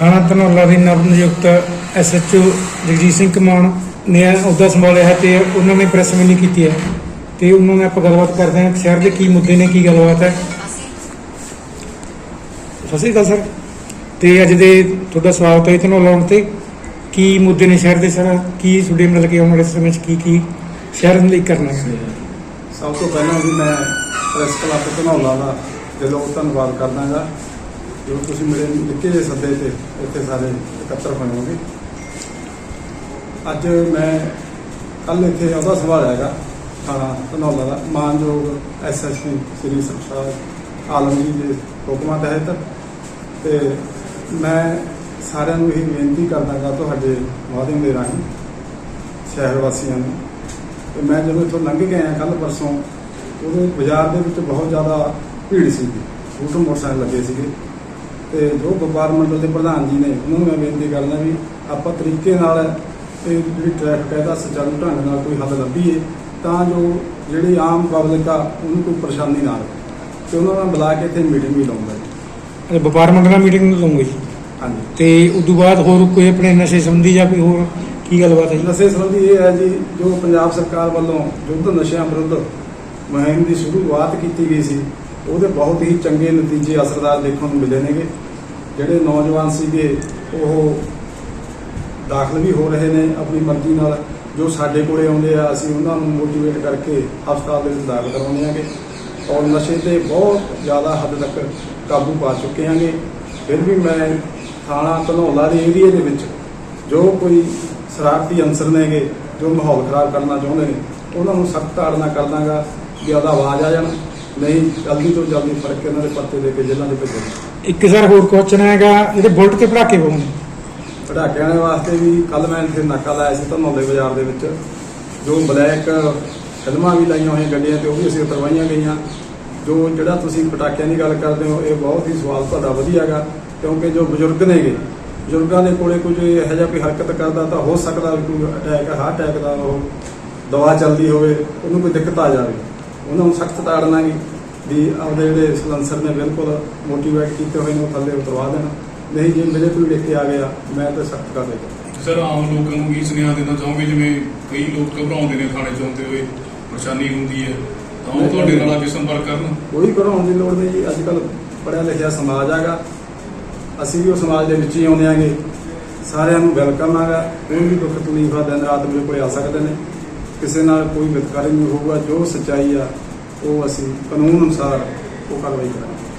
ਥਾਣਾ ਧਨੌਲਾ ਦੇ ਨਵ ਨਿਯੁਕਤ ਐਸਐਚਓ ਜਗਜੀਤ ਸਿੰਘ ਕਮਾਨ ਨੇ ਅਹੁਦਾ ਸੰਭਾਲਿਆ ਹੈ ਤੇ ਉਹਨਾਂ ਨੇ ਪ੍ਰੈਸ ਮੀਟਿੰਗ ਕੀਤੀ ਹੈ। ਤੇ ਉਹਨਾਂ ਨਾਲ ਆਪਾਂ ਗੱਲਬਾਤ ਕਰਦੇ ਹਾਂ। ਸ਼ਹਿਰ ਦੇ ਕੀ ਮੁੱਦੇ ਨੇ, ਕੀ ਗੱਲਬਾਤ ਹੈ? ਸਤਿ ਸ਼੍ਰੀ ਅਕਾਲ, ਸਰ। ਤੇ ਅੱਜ ਦੇ ਤੁਹਾਡਾ ਸਵਾਗਤ ਹੈ ਧਨੌਲਾ ਆਉਣ ਤੇ। ਕੀ ਮੁੱਦੇ ਨੇ ਸ਼ਹਿਰ ਦੇ, ਸਰ? ਕੀ ਤੁਹਾਡੇ ਮਤਲਬ ਕਿ ਆਉਣ ਵਾਲੇ ਸਮੇਂ 'ਚ ਕੀ ਕੀ ਸ਼ਹਿਰ ਲਈ ਕਰਨਾ ਹੈ? ਸਭ ਤੋਂ ਪਹਿਲਾਂ ਵੀ ਮੈਂ ਪ੍ਰੈਸ ਕਲੱਬ ਧਨੌਲਾ ਦਾ ਦਿਲੋਂ ਧੰਨਵਾਦ ਕਰਦਾਗਾ। ਜੋ ਤੁਸੀਂ ਮੇਰੇ ਨਿੱਕੇ ਜਿਹੇ ਸੱਦੇ ਤੇ ਇੱਥੇ ਸਾਰੇ ਇਕੱਤਰ ਹੋਏ ਹੋਗੇ ਅੱਜ ਮੈਂ ਕੱਲ ਇੱਥੇ ਅਹੁਦਾ ਸੰਭਾਲਿਆ ਹੈਗਾ, ਥਾਣਾ ਧਨੌਲਾ ਦਾ। ਮਾਨਯੋਗ ਐਸਐਸਪੀ ਸ੍ਰੀ ਸਰਕਾਰ ਆਲਮ ਜੀ ਦੇ ਹੁਕਮਾਂ ਤਹਿਤ ਤੇ ਮੈਂ ਸਾਰਿਆਂ ਨੂੰ ਇਹ ਬੇਨਤੀ ਕਰਦਾਗਾ ਤੁਹਾਡੇ ਮਾਧਿਅਮ ਦੇ ਰਾਹੀਂ, ਸ਼ਹਿਰ ਵਾਸੀਆਂ ਨੂੰ। ਤੇ ਮੈਂ ਜਦੋਂ ਇੱਥੋਂ ਲੰਘ ਕੇ ਆਇਆ ਕੱਲ ਪਰਸੋਂ, ਉਦੋਂ ਬਾਜ਼ਾਰ ਦੇ ਵਿੱਚ ਬਹੁਤ ਜ਼ਿਆਦਾ ਭੀੜ ਸੀਗੀ। ਸਕੂਟਰ ਮੋਟਰਸਾਈਕਲ ਲੱਗੇ ਸੀਗੇ। ਤੇ ਜੋ ਵਪਾਰ ਮੰਡਲ ਦੇ ਪ੍ਰਧਾਨ ਜੀ ਨੇ ਉਹਨਾਂ ਨੂੰ ਮੈਂ ਬੇਨਤੀ ਕਰਦਾ ਵੀ ਆਪਾਂ ਤਰੀਕੇ ਨਾਲ ਇਹ ਜਿਹੜੀ ਟ੍ਰੈਫਿਕ ਹੈ ਦਾ ਸੁਚਾਰੂ ਢੰਗ ਨਾਲ ਕੋਈ ਹੱਲ ਲੱਭੀਏ ਤਾਂ ਜੋ ਜਿਹੜੀ ਆਮ ਪਬਲਿਕ ਆ ਉਹਨੂੰ ਕੋਈ ਪਰੇਸ਼ਾਨੀ ਨਾ ਆਵੇ। ਤੇ ਉਹਨਾਂ ਨਾਲ ਬੁਲਾ ਕੇ ਇੱਥੇ ਮੀਟਿੰਗ ਵੀ ਲਾਉਂਦਾ ਜੀ। ਵਪਾਰ ਮੰਡਲ ਨਾਲ ਮੀਟਿੰਗ ਲਵਾਂਗੇ ਜੀ। ਹਾਂਜੀ। ਤੇ ਉਦੋਂ ਬਾਅਦ ਹੋਰ ਕੋਈ ਆਪਣੇ ਨਸ਼ੇ ਸੰਬੰਧੀ ਜਾਂ ਕੋਈ ਹੋਰ ਕੀ ਗੱਲਬਾਤ ਹੈ ਨਸ਼ੇ ਸੰਬੰਧੀ ਇਹ ਹੈ ਜੀ ਜੋ ਪੰਜਾਬ ਸਰਕਾਰ ਵੱਲੋਂ ਯੁੱਧ ਨਸ਼ਿਆਂ ਵਿਰੁੱਧ ਮੁਹਿੰਮ ਦੀ ਸ਼ੁਰੂਆਤ ਕੀਤੀ ਗਈ ਸੀ ਉਹਦੇ ਬਹੁਤ ਹੀ ਚੰਗੇ ਨਤੀਜੇ ਅਸਰਦਾਰ ਦੇਖਣ ਨੂੰ ਮਿਲੇ ਨੇਗੇ। ਜਿਹੜੇ ਨੌਜਵਾਨ ਸੀਗੇ, ਉਹ ਦਾਖਲ ਵੀ ਹੋ ਰਹੇ ਨੇ ਆਪਣੀ ਮਰਜ਼ੀ ਨਾਲ। ਜੋ ਸਾਡੇ ਕੋਲੇ ਆਉਂਦੇ ਆ, ਅਸੀਂ ਉਹਨਾਂ ਨੂੰ ਮੋਟੀਵੇਟ ਕਰਕੇ ਹਸਪਤਾਲ ਦੇ ਵਿੱਚ ਦਾਖਲ ਕਰਵਾਉਂਦੇ ਆਂਗੇ। ਔਰ ਨਸ਼ੇ ਤੇ ਬਹੁਤ ਜ਼ਿਆਦਾ ਹੱਦ ਤੱਕ ਕਾਬੂ ਪਾ ਚੁੱਕੇ ਆਂਗੇ। ਫਿਰ ਵੀ ਮੈਂ ਥਾਣਾ ਧਨੌਲਾ ਦੇ ਏਰੀਏ ਦੇ ਵਿੱਚ ਜੋ ਕੋਈ ਸ਼ਰਾਰਤੀ ਅੰਸਰ ਨੇਗੇ, ਜੋ ਮਾਹੌਲ ਖਰਾਬ ਕਰਨਾ ਚਾਹੁੰਦੇ ਨੇ, ਉਹਨਾਂ ਨੂੰ ਸਖਤ ਤਾੜਨਾ ਕਰਦਾਗਾ ਵੀ ਆਦਾ ਆਵਾਜ਼ ਆ ਜਾਣ। ਨਹੀਂ ਜਲਦੀ ਤੋਂ ਜਲਦੀ ਫੜ ਕੇ ਉਹਨਾਂ ਦੇ ਪੱਤੇ ਦੇ ਕੇ ਜੇਲ੍ਹਾਂ ਦੇ ਭੇਜਣ ਇੱਕ ਸਰ ਹੋਰ ਕੁਐਸਚਨ ਹੈਗਾ ਜਿਹੜੇ ਬੁਲਟ ਤੇ ਪੜਾਕੇ ਪਾਉਂਦੇ ਪਟਾਕਿਆਂ ਦੇ ਵਾਸਤੇ ਵੀ ਕੱਲ ਮੈਂ ਇੱਥੇ ਨਾਕਾ ਲਾਇਆ ਸੀ ਧਨੌਲੇ ਬਾਜ਼ਾਰ ਦੇ ਵਿੱਚ। ਜੋ ਬਲੈਕ ਫਿਲਮਾਂ ਵੀ ਲਾਈਆਂ ਹੋਈਆਂ ਗੱਡੀਆਂ ਤੇ ਉਹ ਵੀ ਅਸੀਂ ਉਤਰਵਾਈਆਂ ਗਈਆਂ। ਜੋ ਜਿਹੜਾ ਤੁਸੀਂ ਪਟਾਕਿਆਂ ਦੀ ਗੱਲ ਕਰਦੇ ਹੋ ਇਹ ਬਹੁਤ ਹੀ ਸਵਾਲ ਤੁਹਾਡਾ ਵਧੀਆ ਹੈਗਾ ਕਿਉਂਕਿ ਜੋ ਬਜ਼ੁਰਗ ਨੇਗੇ ਬਜ਼ੁਰਗਾਂ ਦੇ ਕੋਲੇ ਕੁਝ ਇਹੋ ਜਿਹਾ ਕੋਈ ਹਰਕਤ ਕਰਦਾ ਤਾਂ ਹੋ ਸਕਦਾ ਵੀ ਕੋਈ ਅਟੈਕ ਹਾਰਟ ਅਟੈਕ ਦਾ ਉਹ ਦਵਾ ਚੱਲਦੀ ਹੋਵੇ ਉਹਨੂੰ ਕੋਈ ਦਿੱਕਤ ਆ ਜਾਵੇ। ਉਹਨਾਂ ਨੂੰ ਸਖਤ ਤਾੜਨਾ ਗੀ ਵੀ ਆਪਦੇ ਜਿਹੜੇ ਸਲੈਂਸਰ ਨੇ ਬਿਲਕੁਲ ਮੋਟੀਵੇਟ ਕੀਤੇ ਹੋਏ ਨੇ ਉਹ ਥੱਲੇ ਉਤਰਵਾ ਦੇਣਾ। ਨਹੀਂ ਜੇ ਮੇਰੇ ਤੋਂ ਲਿਖ ਕੇ ਆ ਗਿਆ ਮੈਂ ਤਾਂ ਸਖਤ ਕਰ ਦੇਗਾ ਸਰ ਆਮ ਲੋਕਾਂ ਨੂੰ ਕੀ ਸੁਨੇਹਾ ਦੇਣਾ ਚਾਹੋਗੇ ਜਿਵੇਂ ਕਈ ਲੋਕ ਘਬਰਾਉਂਦੇ ਨੇ ਥਾਣੇ ਚ ਆਉਂਦੇ ਹੋਏ ਪਰੇਸ਼ਾਨੀ ਹੁੰਦੀ ਹੈ ਤਾਂ ਉਹ ਤੁਹਾਡੇ ਨਾਲ ਆ ਕੇ ਸੰਪਰਕ ਕਰਨ? ਕੋਈ ਘਬਰਾਉਣ ਦੀ ਲੋੜ ਨਹੀਂ ਜੀ ਅੱਜ ਕੱਲ ਪੜਿਆ ਲਿਖਿਆ ਸਮਾਜ ਆਗਾ ਅਸੀਂ ਵੀ ਉਹ ਸਮਾਜ ਦੇ ਵਿੱਚ ਹੀ ਆਉਂਦੇ ਆਂਗੇ ਸਾਰਿਆਂ ਨੂੰ ਵੈਲਕਮ ਆਗਾ ਕੋਈ ਵੀ ਦੁੱਖ ਤਕਲੀਫ ਆ ਦਿਨ ਰਾਤ ਮੇਰੇ ਕੋਲੇ ਆ ਸਕਦੇ ਨੇ। ਕਿਸੇ ਨਾਲ ਕੋਈ ਵਿਤਕਰਾ ਨਹੀਂ ਹੋਊਗਾ, ਜੋ ਸੱਚਾਈ ਆ, ਉਹ ਅਸੀਂ ਕਾਨੂੰਨ ਅਨੁਸਾਰ ਉਹ ਕਾਰਵਾਈ ਕਰਾਂਗੇ।